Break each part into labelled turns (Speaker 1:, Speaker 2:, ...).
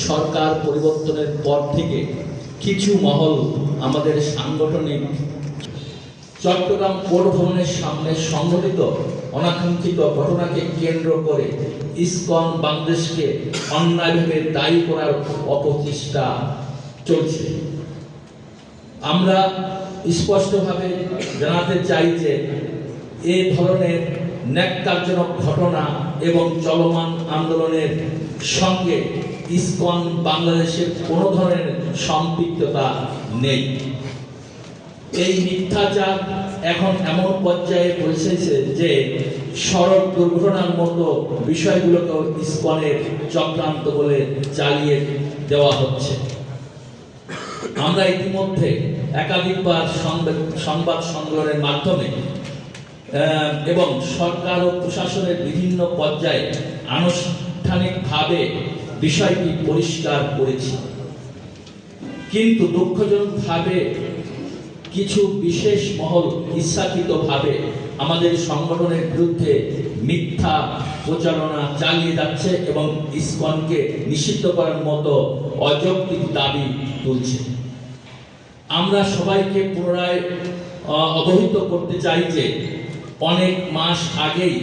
Speaker 1: সরকার পরিবর্তনের পর থেকে কিছু মহল আমাদের সাংগঠনিক চট্টগ্রাম পৌর ভবনের সামনে সংঘটিত, অনাকাঙ্ক্ষিত ঘটনাকে কেন্দ্র করে ইসকন বাংলাদেশকে অন্যায়ভাবে দায়ী করার অপচেষ্টা চলছে। আমরা স্পষ্টভাবে জানাতে চাই যে এ ধরনের ন্যাক্কারজনক ঘটনা এবং চলমান আন্দোলনের সঙ্গে ইসকন বাংলাদেশের কোনো ধরনের সম্পৃক্ততা নেই। এই মিথ্যাচার এখন এমন পর্যায়ে পৌঁছেছে যে সড়ক দুর্ঘটনার মতো বিষয়গুলোকে ইস্কনের চক্রান্ত বলে চালিয়ে দেওয়া হচ্ছে। আমরা ইতিমধ্যে একাধিকবার সংবাদ- সংগ্রহের মাধ্যমে এবং সরকার ও প্রশাসনের বিভিন্ন পর্যায়ে আনুষ্ঠানিকভাবে বিষয়টি পরিষ্কার করেছি। কিন্তু দুঃখজনকভাবে কিছু বিশেষ মহল ইচ্ছাকৃতভাবে আমাদের সংগঠনের বিরুদ্ধে মিথ্যা প্রচারণা চালিয়ে যাচ্ছে এবং ইসকনকে নিষিদ্ধ করার মতো অযৌক্তিক দাবি তুলছে। আমরা সবাইকে পুনরায় অবহিত করতে চাই যে অনেক মাস আগেই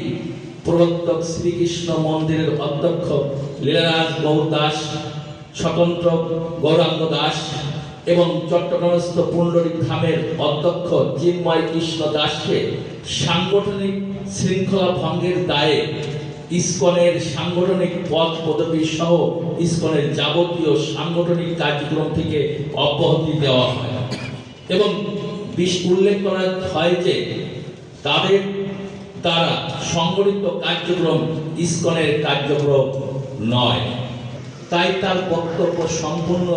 Speaker 1: প্রবর্তক শ্রীকৃষ্ণ মন্দিরের অধ্যক্ষ লীলারাজ গৌর দাস, স্বতন্ত্র গৌরাঙ্গ দাস এবং চট্টগ্রামস্থ পুণ্ডরিক ধামের অধ্যক্ষ চিন্ময় কৃষ্ণ দাসকে সাংগঠনিক শৃঙ্খলা ভঙ্গের দায়ে ইসকনের সাংগঠনিক পদ পদবী সহ ইসকনের যাবতীয় সাংগঠনিক কার্যক্রম থেকে অব্যাহতি দেওয়া হয়। এবং উল্লেখ করা হয় যে তাদের দ্বারা সংগঠিত কার্যক্রম ইস্কনের কার্যক্রম নয়। তাই তার বক্তব্য সম্পূর্ণ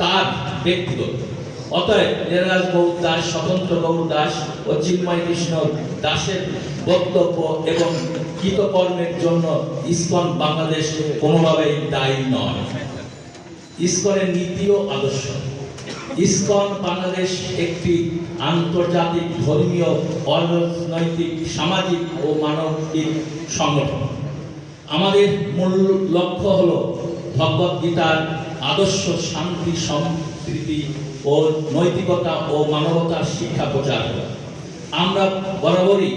Speaker 1: তার ব্যক্তিগত। অতএব লীলারাজ গৌর দাস, স্বতন্ত্র গৌর দাস ও চিন্ময় কৃষ্ণ দাসের বক্তব্য এবং কৃতকর্মের জন্য ইসকন বাংলাদেশ কোনোভাবেই দায়ী নয়। ইস্কনের নীতি ও আদর্শ। ইসকন বাংলাদেশ একটি আন্তর্জাতিক ধর্মীয়, অর্থনৈতিক, সামাজিক ও মানবিক সংগঠন। আমাদের মূল লক্ষ্য হল ভগবত গীতার আদর্শ শান্তি সম্প্রীতি ও নৈতিকতা ও মানবতার শিক্ষা প্রচার করা। আমরা বরাবরই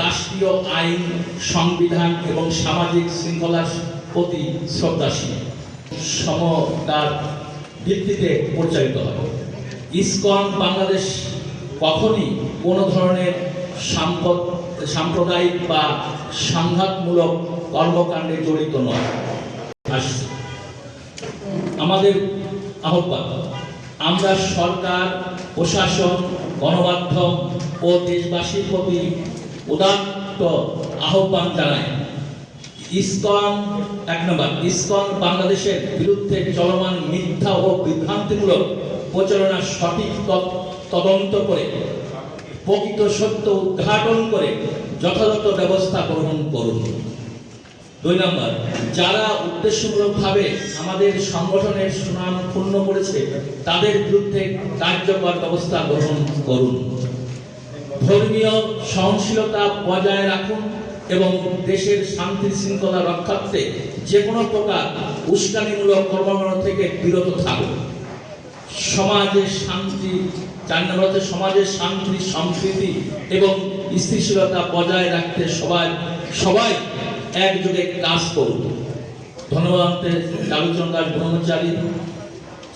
Speaker 1: রাষ্ট্রীয় আইন, সংবিধান এবং সামাজিক শৃঙ্খলার প্রতি শ্রদ্ধাশীল। সমতার ভিত্তিতে পরিচালিত হয় ইসকন বাংলাদেশ কখনই কোনো ধরনের সাম্পদ, সাম্প্রদায়িক বা সংঘাতমূলক কর্মকাণ্ডে জড়িত নয়। আমাদের আহ্বান, আমরা সরকার, প্রশাসন, গণমাধ্যম ও দেশবাসীর প্রতি উদাত্ত আহ্বান জানাই। ইসকন, এক নম্বর, ইসকন বাংলাদেশের বিরুদ্ধে চলমান মিথ্যা ও বিভ্রান্তিমূলক প্রচারণা সঠিক তদন্ত করে, প্রকৃত সত্য উদ্ঘাটন করে যথাযথ ব্যবস্থা গ্রহণ করুন। দুই নম্বর, যারা উদ্দেশ্যমূলকভাবে আমাদের সংগঠনের সুনাম ক্ষুণ্ণ করেছে, তাদের বিরুদ্ধে কার্যকর ব্যবস্থা গ্রহণ করুন। ধর্মীয় সহনশীলতা বজায় রাখুন এবং দেশের শান্তি শৃঙ্খলা রক্ষার্থে যে কোনো প্রকার উস্কানিমূলক কর্মকাণ্ড থেকে বিরত থাকুন। সমাজের শান্তি, চার সমাজের শান্তি, সম্প্রীতি এবং স্থিতিশীলতা বজায় রাখতে সবাই সবাই একযোগে কাজ করুন। ধন্যবাদ কালুচন্দ্র ব্রহ্মচারী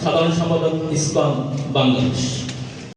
Speaker 1: সাধারণ সম্পাদক ইসকন বাংলাদেশ।